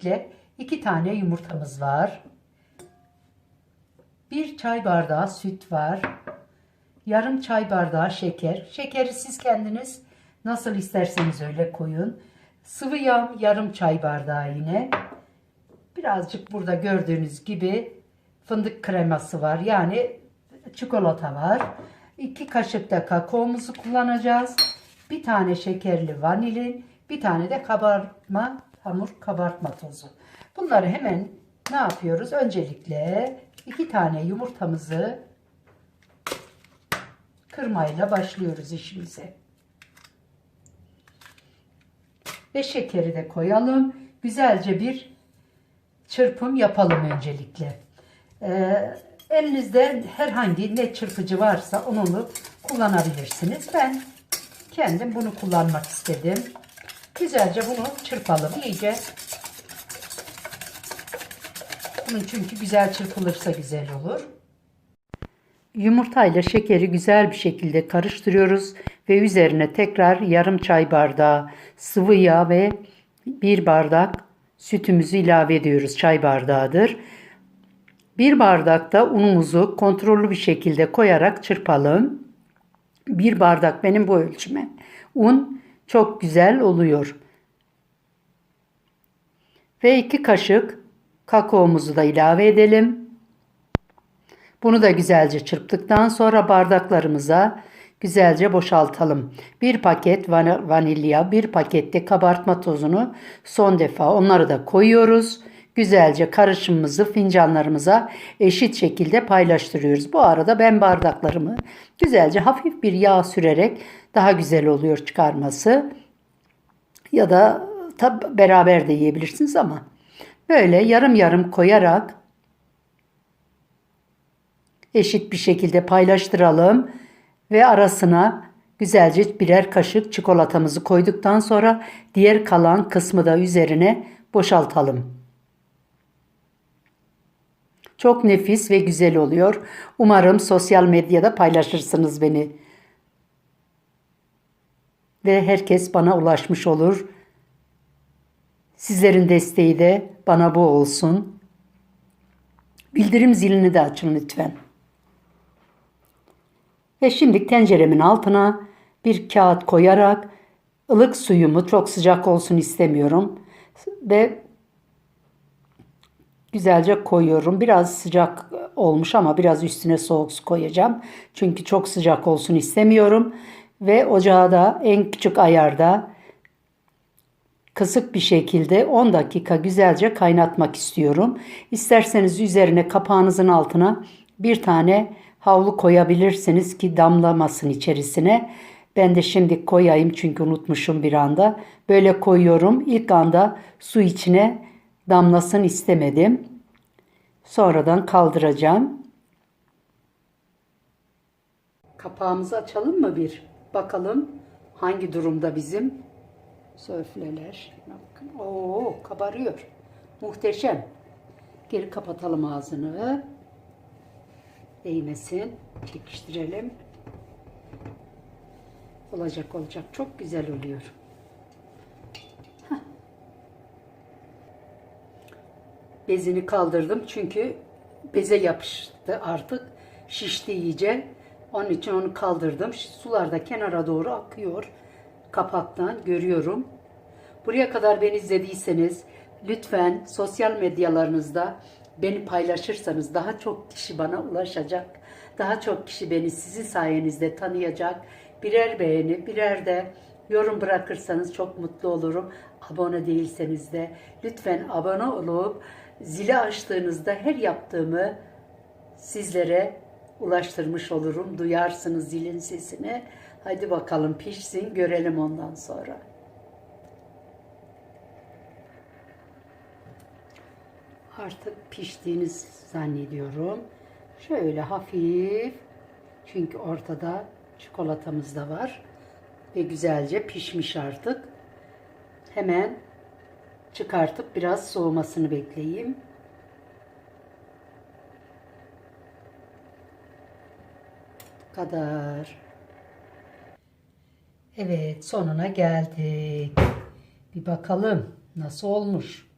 Öncelikle iki tane yumurtamız var. Bir çay bardağı süt var. Yarım çay bardağı şeker. Şekeri siz kendiniz nasıl isterseniz öyle koyun. Sıvı yağ yarım çay bardağı yine. Birazcık burada gördüğünüz gibi fındık kreması var. Yani çikolata var. İki kaşık da kakaomuzu kullanacağız. Bir tane şekerli vanilin, bir tane de kabartma hamur kabartma tozu. Bunları hemen ne yapıyoruz? Öncelikle iki tane yumurtamızı kırmayla başlıyoruz işimize. Ve şekeri de koyalım. Güzelce bir çırpım yapalım öncelikle. Ee, elinizde herhangi ne çırpıcı varsa onu kullanabilirsiniz. Ben kendim bunu kullanmak istedim. Güzelce bunu çırpalım iyice. Bunun çünkü güzel çırpılırsa güzel olur. Yumurtayla şekeri güzel bir şekilde karıştırıyoruz ve üzerine tekrar yarım çay bardağı sıvı yağ ve bir bardak sütümüzü ilave ediyoruz. Çay bardağıdır. Bir bardak da unumuzu kontrollü bir şekilde koyarak çırpalım. Bir bardak benim bu ölçüme. Un çok güzel oluyor. Ve iki kaşık kakaomuzu da ilave edelim. Bunu da güzelce çırptıktan sonra bardaklarımıza güzelce boşaltalım. Bir paket van- vanilya, bir pakette kabartma tozunu son defa onları da koyuyoruz. Güzelce karışımımızı fincanlarımıza eşit şekilde paylaştırıyoruz. Bu arada ben bardaklarımı güzelce hafif bir yağ sürerek daha güzel oluyor çıkarması. Ya da tab beraber de yiyebilirsiniz ama böyle yarım yarım koyarak eşit bir şekilde paylaştıralım ve arasına güzelce birer kaşık çikolatamızı koyduktan sonra diğer kalan kısmı da üzerine boşaltalım. Çok nefis ve güzel oluyor. Umarım sosyal medyada paylaşırsınız beni. Ve herkes bana ulaşmış olur. Sizlerin desteği de bana bu olsun. Bildirim zilini de açın lütfen. Ve şimdi tenceremin altına bir kağıt koyarak ılık suyumu çok sıcak olsun istemiyorum. Ve güzelce koyuyorum. Biraz sıcak olmuş ama biraz üstüne soğuk su koyacağım. Çünkü çok sıcak olsun istemiyorum. Ve ocağı da en küçük ayarda kısık bir şekilde 10 dakika güzelce kaynatmak istiyorum. İsterseniz üzerine kapağınızın altına bir tane havlu koyabilirsiniz ki damlamasın içerisine. Ben de şimdi koyayım çünkü unutmuşum bir anda. Böyle koyuyorum. İlk anda su içine damlasın istemedim. Sonradan kaldıracağım. Kapağımızı açalım mı bir? Bakalım hangi durumda bizim sörfleler. Bakın. Oo kabarıyor. Muhteşem. Geri kapatalım ağzını. Değmesin. Çekiştirelim. Olacak olacak. Çok güzel oluyor. Bezini kaldırdım çünkü beze yapıştı artık. Şişti iyice. Onun için onu kaldırdım. Sular da kenara doğru akıyor. Kapaktan görüyorum. Buraya kadar beni izlediyseniz lütfen sosyal medyalarınızda beni paylaşırsanız daha çok kişi bana ulaşacak. Daha çok kişi beni sizin sayenizde tanıyacak. Birer beğeni, birer de yorum bırakırsanız çok mutlu olurum. Abone değilseniz de lütfen abone olup zili açtığınızda her yaptığımı sizlere ulaştırmış olurum. Duyarsınız zilin sesini. Hadi bakalım pişsin görelim ondan sonra. Artık piştiğini zannediyorum. Şöyle hafif çünkü ortada çikolatamız da var ve güzelce pişmiş artık. Hemen çıkartıp biraz soğumasını bekleyeyim. kadar. Evet sonuna geldik. Bir bakalım nasıl olmuş.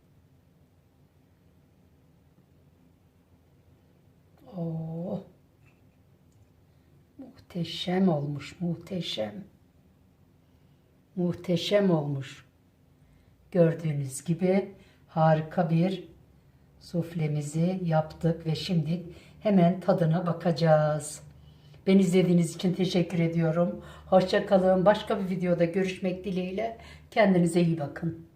Oo. Muhteşem olmuş, muhteşem. Muhteşem olmuş. Gördüğünüz gibi harika bir suflemizi yaptık ve şimdi hemen tadına bakacağız. Beni izlediğiniz için teşekkür ediyorum. Hoşça kalın. Başka bir videoda görüşmek dileğiyle. Kendinize iyi bakın.